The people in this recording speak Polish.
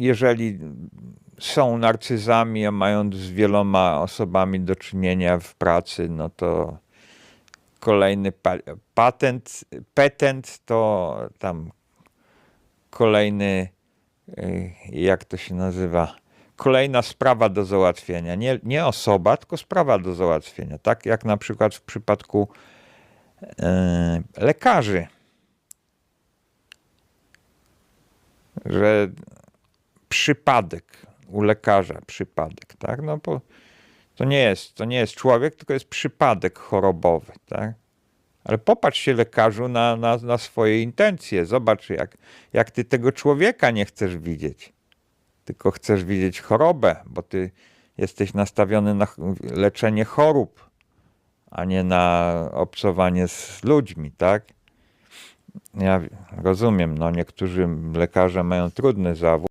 jeżeli są narcyzami, a mają z wieloma osobami do czynienia w pracy, no to kolejny pa- patent, petent to tam kolejny, y, jak to się nazywa, kolejna sprawa do załatwienia. Nie, nie osoba, tylko sprawa do załatwienia. Tak jak na przykład w przypadku e, lekarzy, że przypadek u lekarza, przypadek, tak? No bo to nie jest, to nie jest człowiek, tylko jest przypadek chorobowy, tak? Ale popatrz się lekarzu na, na, na swoje intencje. Zobacz, jak, jak ty tego człowieka nie chcesz widzieć. Tylko chcesz widzieć chorobę, bo ty jesteś nastawiony na leczenie chorób, a nie na obcowanie z ludźmi, tak? Ja rozumiem, no niektórzy lekarze mają trudny zawód.